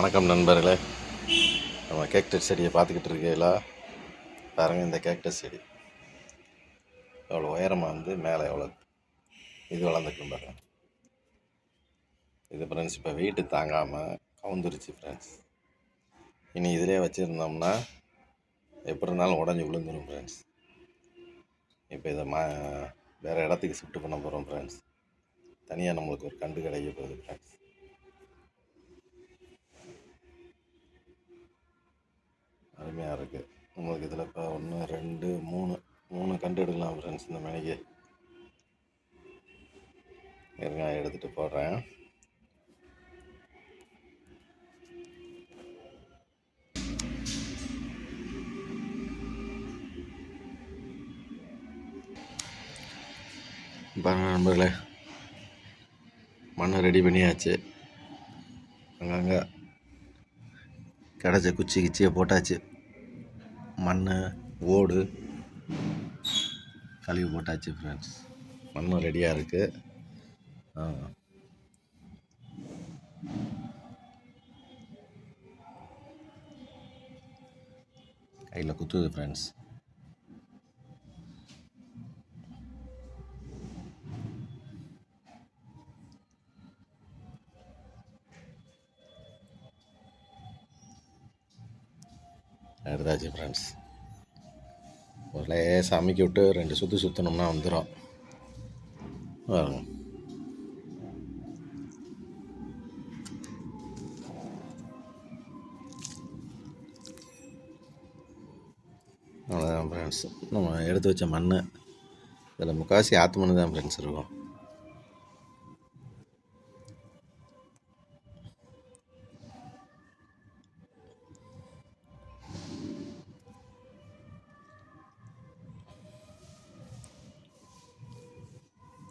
வணக்கம் நண்பர்களே. நம்ம கேக்டஸ் செடியை பார்த்துக்கிட்டு இருக்கீங்களா பாருங்கள் இந்த கேக்டஸ் செடி. எவ்வளோ உயரமாக வந்து மேலே எவ்வளோ இது வளர்ந்துருக்கு பாருங்க. இது ஃப்ரெண்ட்ஸ் இப்போ வெயிட்டு தாங்காமல் கவுந்துருச்சு ஃப்ரெண்ட்ஸ் இனி இதிலே வச்சுருந்தோம்னா எப்படி இருந்தாலும் உடஞ்சி விழுந்துடும் ஃப்ரெண்ட்ஸ் இப்போ இதை மா வேறு இடத்துக்கு ஷிஃப்ட் பண்ண போகிறோம் ஃப்ரெண்ட்ஸ் தனியாக நம்மளுக்கு ஒரு கண்டு கிடைக்க போகுது ஃப்ரெண்ட்ஸ் அருமையாக இருக்குது உங்களுக்கு இதில் இப்போ ஒன்று ரெண்டு மூணு மூணு கண்டு எடுக்கலாம் ஃப்ரெண்ட்ஸ் இந்த மணிக்கு இருங்க எடுத்துகிட்டு போடுறேன் பாருங்க நண்பர்களே மண்ணை ரெடி பண்ணியாச்சு. அங்கங்கே கிடச்ச குச்சி கிச்சியை போட்டாச்சு. மண் ஓடு. கழுவி போட்டாச்சு ஃப்ரெண்ட்ஸ் மண்ணும் ரெடியாக இருக்குது கையில் குத்துது ஃப்ரெண்ட்ஸ் அடுத்தாச்சு ஃப்ரெண்ட்ஸ் ஒரு லேசாக அமைக்கி விட்டு ரெண்டு சுற்றி சுற்றணும்னா வந்துடும் பாருங்க. அவ்வளோதான் ஃப்ரெண்ட்ஸ் நம்ம எடுத்து வச்ச மண் இதில் முக்கால்வாசி ஆற்று மண் தான் ஃப்ரெண்ட்ஸ் இருக்கும்.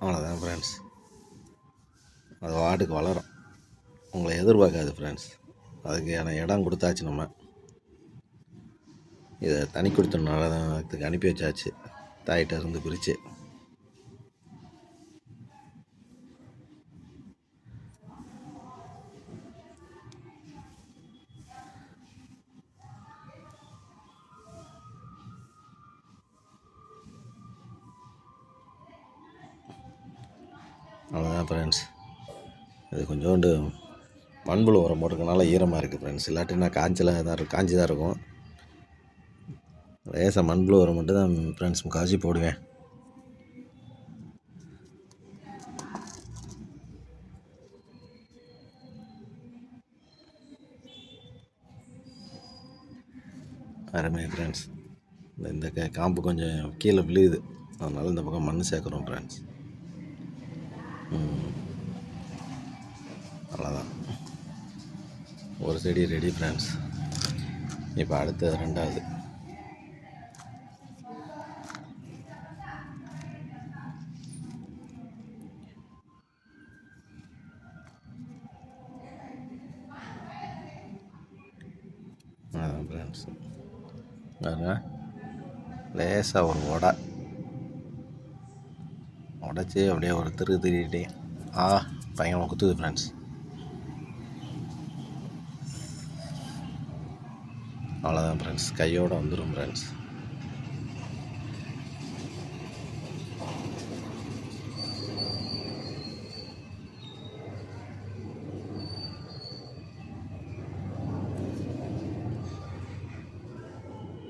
அவ்வளோதான் ஃப்ரெண்ட்ஸ் அது வாட்டுக்கு வளரும். உங்களை எதிர்பார்க்காது ஃப்ரெண்ட்ஸ் அதுக்கான இடம் கொடுத்தாச்சு நம்ம. இதை தனி கொடுத்தனால தான் அதுக்கு அனுப்பி வச்சாச்சு. தாயிட்ட இருந்து பிரித்து அவ்வளோதான் ஃப்ரெண்ட்ஸ் இது கொஞ்சோண்டு மண்புழு உரம் போட்டிருக்கனால ஈரமாக இருக்குது ஃப்ரெண்ட்ஸ் இல்லாட்டினா காஞ்சலாக தான் இருக்கும் காஞ்சி தான் இருக்கும். லேசாக மண்புழு உரம் மட்டும் தான் ஃப்ரெண்ட்ஸ் முக்கால்வாசி போடுவேன். அருமை ஃப்ரெண்ட்ஸ் இந்த இந்த காம்பு கொஞ்சம் கீழே விழுகுது. அதனால் இந்த பக்கம் மண் சேர்க்குறோம் ஃப்ரெண்ட்ஸ் அவ்வளோதான் ஒரு செடி ரெடி ஃப்ரெண்ட்ஸ் இப்போ அடுத்தது ரெண்டாவது. அதான் ஃப்ரெண்ட்ஸ் லேசாக ஒரு உடை உடச்சி அப்படியே ஒரு திரு திருட்டே ஆ பயங்கரமாக குத்துது ஃப்ரெண்ட்ஸ் அவ்வளோதான் ஃப்ரெண்ட்ஸ் கையோடு வந்துடும் ஃப்ரெண்ட்ஸ்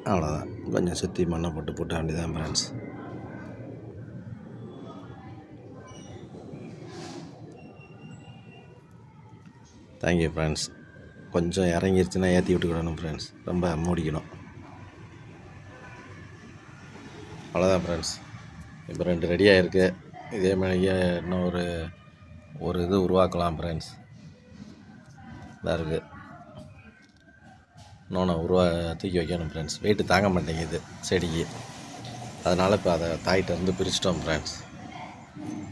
அவ்வளோதான் கொஞ்சம் சுற்றி மண்ணை போட்டு போட்ட வேண்டியதான் ஃப்ரெண்ட்ஸ் தேங்க்யூ ஃப்ரெண்ட்ஸ் கொஞ்சம் இறங்கிருச்சுன்னா ஏற்றி விட்டுக்கிடணும் ஃப்ரெண்ட்ஸ் ரொம்ப மூடிக்கணும். அவ்வளோதான் ஃப்ரெண்ட்ஸ் இப்போ ரெண்டு ரெடியாக இருக்குது இதே மாதிரியே இன்னும் ஒரு ஒரு இது உருவாக்கலாம் ஃப்ரெண்ட்ஸ் இதாக இருக்குது இன்னொன்று உருவா தூக்கி வைக்கணும் ஃப்ரெண்ட்ஸ் வெயிட்டு தாங்க மாட்டேங்குது செடிக்கு. அதனால் இப்போ அதை தாயிட்ட இருந்து பிரிச்சிட்டோம் ஃப்ரெண்ட்ஸ்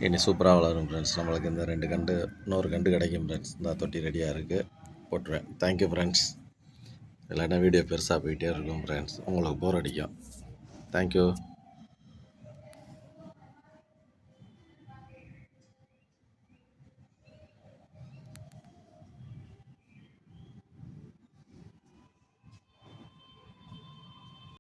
இனி சூப்பராக வளரும் ஃப்ரெண்ட்ஸ் நம்மளுக்கு இந்த ரெண்டு கண்டு இன்னொரு கண்டு கிடைக்கும் ஃப்ரெண்ட்ஸ் இந்த தொட்டி ரெடியாக இருக்குது போட்டுருவேன். தேங்க்யூ ஃப்ரெண்ட்ஸ் இல்லைன்னா வீடியோ பெருசாக போயிட்டே இருக்கும் ஃப்ரெண்ட்ஸ் உங்களுக்கு போர் அடிக்கும். தேங்க்யூ